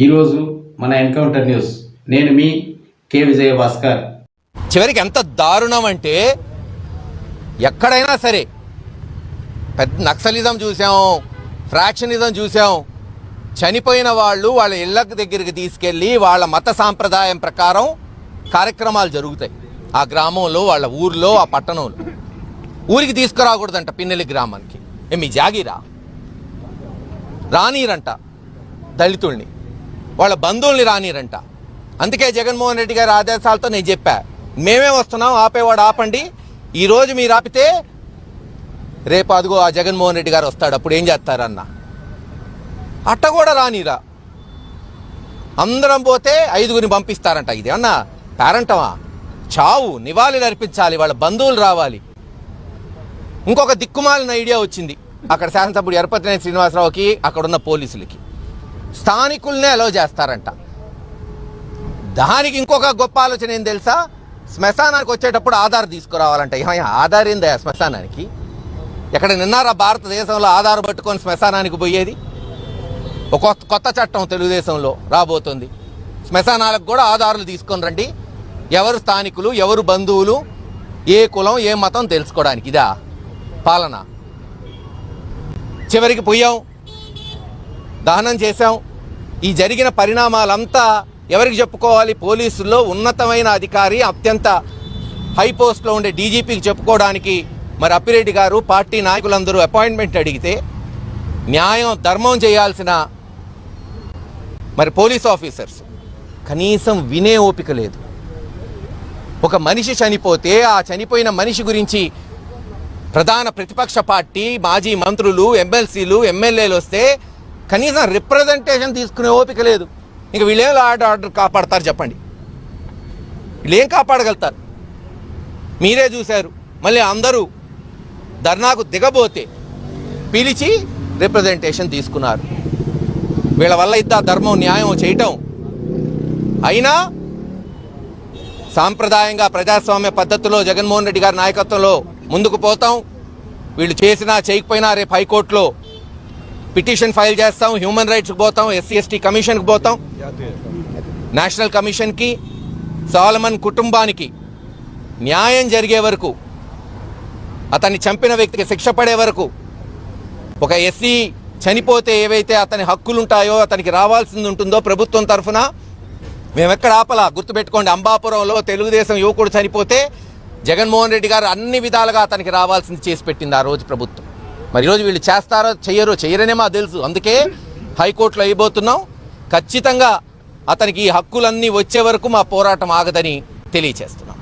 ఈరోజు మన encounter news. నేను మీ కె విజయ భాస్కర్ చివరికి ఎంత దారుణం అంటే ఎక్కడైనా సరే పెద్ద నక్సలిజం చూసాం ఫ్రాక్షనిజం చూసాం. చనిపోయిన వాళ్ళు వాళ్ళ ఇళ్ళ దగ్గరికి తీసుకెళ్ళి వాళ్ళ మత సాంప్రదాయం ప్రకారం కార్యక్రమాలు జరుగుతాయి. ఆ గ్రామంలో వాళ్ళ ఊర్లో ఆ పట్టణంలో. ఊరికి తీసుకురాకూడదంట పిన్నెలి గ్రామానికి. ఏ మీ జాగిరా? రానీరంట దళితుల్ని. వాళ్ళ బంధువుల్ని రానిరంట. అందుకే జగన్మోహన్ రెడ్డి గారి ఆదేశాలతో నేను చెప్పా మేమే వస్తున్నాం ఆపేవాడు ఆపండి ఈరోజు మీరు ఆపితే రేపు అదిగో ఆ జగన్మోహన్ రెడ్డి గారు వస్తాడు అప్పుడు ఏం చేస్తారన్న. అట్ట కూడా రానిరా. అందరం పోతే ఐదుగురిని పంపిస్తారంట ఇది. అన్న పేరంటమా చావు నివాళులు అర్పించాలి వాళ్ళ బంధువులు రావాలి. ఇంకొక దిక్కుమాలిన ఐడియా వచ్చింది. అక్కడ శాసనసభ్యుడు ఎరపతినేని శ్రీనివాసరావుకి అక్కడున్న పోలీసులకి. స్థానికుల్నే అలో చేస్తారంట. దానికి ఇంకొక గొప్ప ఆలోచన ఏం తెలుసా? శ్మశానానికి వచ్చేటప్పుడు ఆధార్ తీసుకురావాలంట. ఏమయ్య ఆధార్ ఏందా శ్మశానానికి? ఎక్కడ నిన్నారా భారతదేశంలో ఆధార్ పట్టుకొని శ్మశానానికి పోయేది? ఒక కొత్త- కొత్త చట్టం తెలుగుదేశంలో రాబోతుంది. శ్మశానాలకు కూడా ఆధారాలు తీసుకొని రండి. ఎవరు స్థానికులు ఎవరు బంధువులు ఏ కులం ఏ మతం తెలుసుకోవడానికి. ఇదా పాలన. చివరికి పోయాం. దహనం చేశాం. ఈ జరిగిన పరిణామాలంతా ఎవరికి చెప్పుకోవాలి? పోలీసుల్లో ఉన్నతమైన అధికారి అత్యంత హై పోస్ట్లో ఉండే డీజీపీకి చెప్పుకోవడానికి మరి అప్పిరెడ్డి గారు పార్టీ నాయకులందరూ అపాయింట్మెంట్ అడిగితే న్యాయం ధర్మం చేయాల్సిన మరి పోలీస్ ఆఫీసర్స్ కనీసం వినే ఓపిక లేదు. ఒక మనిషి చనిపోతే ఆ చనిపోయిన మనిషి గురించి ప్రధాన ప్రతిపక్ష పార్టీ మాజీ మంత్రులు ఎమ్మెల్సీలు ఎమ్మెల్యేలు వస్తే కనీసం రిప్రజెంటేషన్ తీసుకునే ఓపిక లేదు. ఇంక వీళ్ళేం ఆర్డర్ ఆర్డర్ కాపాడతారు చెప్పండి. వీళ్ళు ఏం కాపాడగలుగుతారు? మీరే చూశారు. మళ్ళీ అందరూ ధర్నాకు దిగబోతే పిలిచి రిప్రజెంటేషన్ తీసుకున్నారు. వీళ్ళ వల్ల ఇద్దా ధర్మం న్యాయం చేయటం. అయినా సాంప్రదాయంగా ప్రజాస్వామ్య పద్ధతిలో జగన్మోహన్ రెడ్డి గారి నాయకత్వంలో ముందుకు పోతాం. వీళ్ళు చేసినా చేయకపోయినా రేపు హైకోర్టులో పిటిషన్ ఫైల్ చేస్తాం హ్యూమన్ రైట్స్కి పోతాం ఎస్సీ ఎస్టీ కమిషన్కి పోతాం. నేషనల్ కమిషన్కి సాలమన్ కుటుంబానికి న్యాయం జరిగే వరకు అతన్ని చంపిన వ్యక్తికి శిక్ష పడే వరకు ఒక ఎస్సీ చనిపోతే ఏవైతే అతని హక్కులు ఉంటాయో అతనికి రావాల్సింది ఉంటుందో ప్రభుత్వం తరఫున మేము ఎక్కడ ఆపలా? గుర్తుపెట్టుకోండి అంబాపురంలో తెలుగుదేశం యువకుడు చనిపోతే జగన్మోహన్ రెడ్డి గారు అన్ని విధాలుగా అతనికి రావాల్సింది చేసి పెట్టింది ఆ రోజు ప్రభుత్వం. మరి ఈరోజు వీళ్ళు చేస్తారో చెయ్యరో చెయ్యరనే మాకు తెలుసు. అందుకే హైకోర్టులో అయిపోతున్నాం ఖచ్చితంగా అతనికి ఈ హక్కులన్నీ వచ్చే వరకు మా పోరాటం ఆగదని తెలియచేస్తున్నాం.